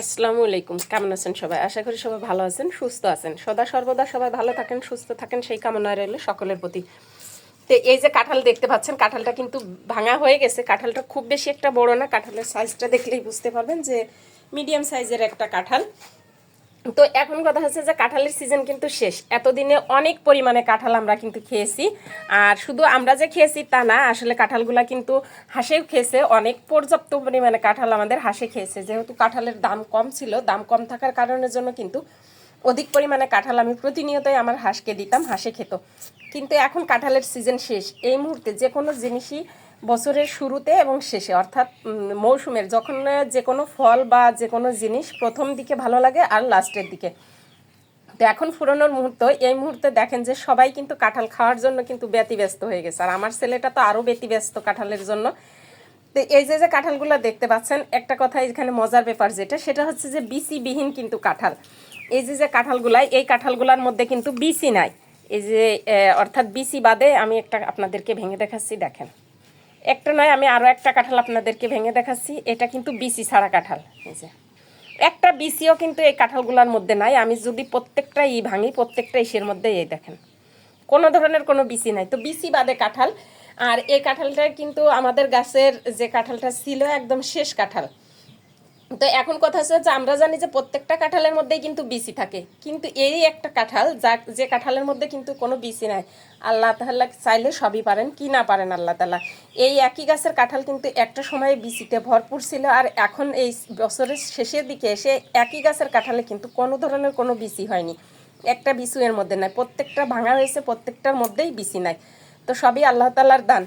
আসসালামু আলাইকুম। কেমন আছেন সবাই? আশা করি সবাই ভালো আছেন, সুস্থ আছেন। সদা সর্বদা সবাই ভালো থাকেন, সুস্থ থাকেন, সেই কামনা রইল সকলের প্রতি। তো এই যে কাঁঠাল দেখতে পাচ্ছেন, কাঁঠালটা কিন্তু ভাঙা হয়ে গেছে। কাঁঠালটা খুব বেশি একটা বড় না, কাঁঠালের সাইজটা দেখলেই বুঝতে পারবেন যে মিডিয়াম সাইজের একটা কাঁঠাল। তো এখন কথা হচ্ছে যে কাঁঠালের সিজন কিন্তু শেষ। এতদিনে অনেক পরিমাণে কাঁঠাল আমরা কিন্তু খেয়েছি। আর শুধু আমরা যে খেয়েছি তা না, আসলে কাঁঠালগুলা কিন্তু হাঁসেও খেয়েছে। অনেক পর্যাপ্ত পরিমাণে কাঁঠাল আমাদের হাঁসে খেয়েছে। যেহেতু কাঁঠালের দাম কম ছিল, দাম কম থাকার কারণের জন্য কিন্তু অধিক পরিমাণে কাঁঠাল আমি প্রতিনিয়তই আমার হাঁসকে দিতাম, হাঁসে খেত। কিন্তু এখন কাঁঠালের সিজন শেষ। এই মুহূর্তে যে কোনো জিনিসই বছরের শুরুতে এবং শেষে, অর্থাৎ মৌসুমের যখন যে কোনো ফল বা যে কোনো জিনিস প্রথম দিকে ভালো লাগে আর লাস্টের দিকে। তো এখন ফুরোনোর মুহূর্ত, এই মুহূর্তে দেখেন যে সবাই কিন্তু কাঁঠাল খাওয়ার জন্য কিন্তু ব্যতিব্যস্ত হয়ে গেছে। আর আমার ছেলেটা তো আরও ব্যতিব্যস্ত কাঁঠালের জন্য। তো এই যে যে কাঁঠালগুলো দেখতে পাচ্ছেন, একটা কথা এখানে মজার ব্যাপার যেটা, সেটা হচ্ছে যে বিসিবিহীন কিন্তু কাঁঠাল। এই যে যে কাঁঠালগুলাই, এই কাঁঠালগুলোর মধ্যে কিন্তু বিসি নাই। এই যে অর্থাৎ বিসি বাদে আমি একটা আপনাদেরকে ভেঙে দেখাচ্ছি, দেখেন। একটা নয়, আমি আরও একটা কাঁঠাল আপনাদেরকে ভেঙে দেখাচ্ছি। এটা কিন্তু বিসি ছাড়া কাঁঠাল। যে। একটা বিসিও কিন্তু এই কাঁঠালগুলোর মধ্যে নাই। আমি যদি প্রত্যেকটা ই ভাঙি, প্রত্যেকটা ইসের মধ্যে এই দেখেন। কোনো ধরনের কোনো বিসি নাই। তো বিসি বাদে কাঁঠাল। আর এই কাঁঠালটা কিন্তু আমাদের গাছের যে কাঁঠালটা ছিল, একদম শেষ কাঁঠাল। তো এখন কথা হচ্ছে যে আমরা জানি যে প্রত্যেকটা কাঁঠালের মধ্যেই কিন্তু বিসি থাকে। কিন্তু এই একটা কাঁঠাল, যা, যে কাঁঠালের মধ্যে কিন্তু কোনো বিসি নাই। আল্লাহ তাহলে চাইলে সবই পারেন, কি না পারেন আল্লাহ তালা এই একই গাছের কাঁঠাল কিন্তু একটা সময়ে বিসিতে ভরপুর ছিল, আর এখন এই বছরের শেষের দিকে এসে একই গাছের কাঁঠালে কিন্তু কোনো ধরনের কোনো বিসি হয়নি। একটা বিসু এর মধ্যে নাই, প্রত্যেকটা ভাঙা হয়েছে, প্রত্যেকটার মধ্যেই বিসি নাই। তো সবই আল্লাহ তালার দান।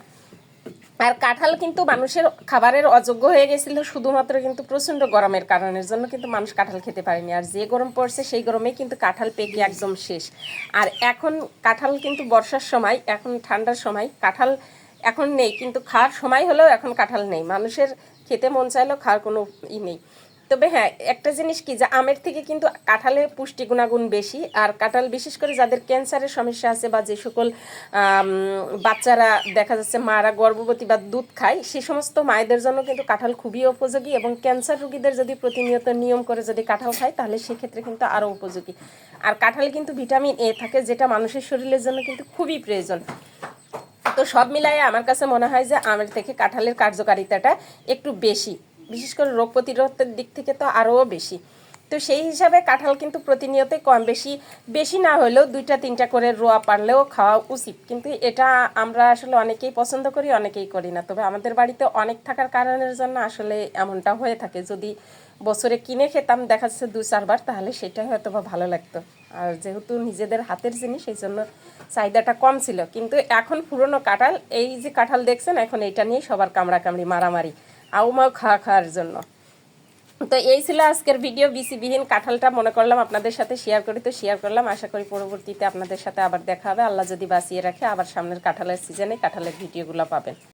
আর কাঁঠাল কিন্তু মানুষের খাবারের অযোগ্য হয়ে গেছিল, শুধুমাত্র কিন্তু প্রচণ্ড গরমের কারণের জন্য কিন্তু মানুষ কাঁঠাল খেতে পারেনি। আর যে গরম পড়ছে, সেই গরমে কিন্তু কাঁঠাল পেকে একদম শেষ। আর এখন কাঁঠাল কিন্তু বর্ষার সময়, এখন ঠান্ডার সময় কাঁঠাল এখন নেই, কিন্তু খাওয়ার সময় হলেও এখন কাঁঠাল নেই। মানুষের খেতে মন চাইলেও খাওয়ার কোনো ই নেই। তবে হ্যাঁ একটা জিনিস কি যে আমের থেকে কিন্তু কাঁঠালের পুষ্টি গুণাগুণ বেশি, আর কাঁঠাল বিশেষ করে যাদের ক্যান্সারের সমস্যা আছে বা যে সকল বাচ্চারা দেখা যাচ্ছে মারা গর্ভবতী বা দুধ খায়, সে সমস্ত মায়েদের জন্য কিন্তু কাঁঠাল খুবই উপযোগী এবং ক্যান্সার রোগীদের যদি প্রতিনিয়ত নিয়ম করে যদি কাঁঠাল খায়, তাহলে সেক্ষেত্রে কিন্তু আরও উপযোগী। আর কাঁঠাল কিন্তু ভিটামিন এ থাকে, যেটা মানুষের শরীরের জন্য কিন্তু খুবই প্রয়োজন। তো সব মিলাই আমার কাছে মনে হয় যে আমের থেকে কাঁঠালের কার্যকারিতাটা একটু বেশি। বিশেষ করে রোগ প্রতিরোধের দিক থেকে তো আরও বেশি। তো সেই হিসাবে কাঁঠাল কিন্তু প্রতিনিয়তই কম বেশি বেশি না হলেও দুইটা, তিনটা করে রোয়া পারলেও খাওয়া উচিত। কিন্তু এটা আমরা আসলে অনেকেই পছন্দ করি, অনেকেই করি না। তবে আমাদের বাড়িতে অনেক থাকার কারণের জন্য আসলে এমনটা হয়ে থাকে। যদি বছরে কিনে খেতাম, দেখা যাচ্ছে দু চারবার, তাহলে সেটাই হয়তো বা ভালো লাগতো। আর যেহেতু নিজেদের হাতের জিনিস, সেই জন্য চাহিদাটা কম ছিল। কিন্তু এখন পুরনো কাঁঠাল, এই যে কাঁঠাল দেখছেন, এখন এইটা নিয়ে সবার কামড়াকামড়ি, মারামারি। আউমাও খাওয়া খাওয়ার জন্য। তো এই ছিল আজকের ভিডিও। বিসিবিহীন কাঁঠালটা মনে করলাম আপনাদের সাথে শেয়ার করি, তো শেয়ার করলাম। আশা করি পরবর্তীতে আপনাদের সাথে আবার দেখা হবে। আল্লাহ যদি বাঁচিয়ে রাখে, আবার সামনের কাঁঠালের সিজনে কাঁঠালের ভিডিওগুলো পাবেন।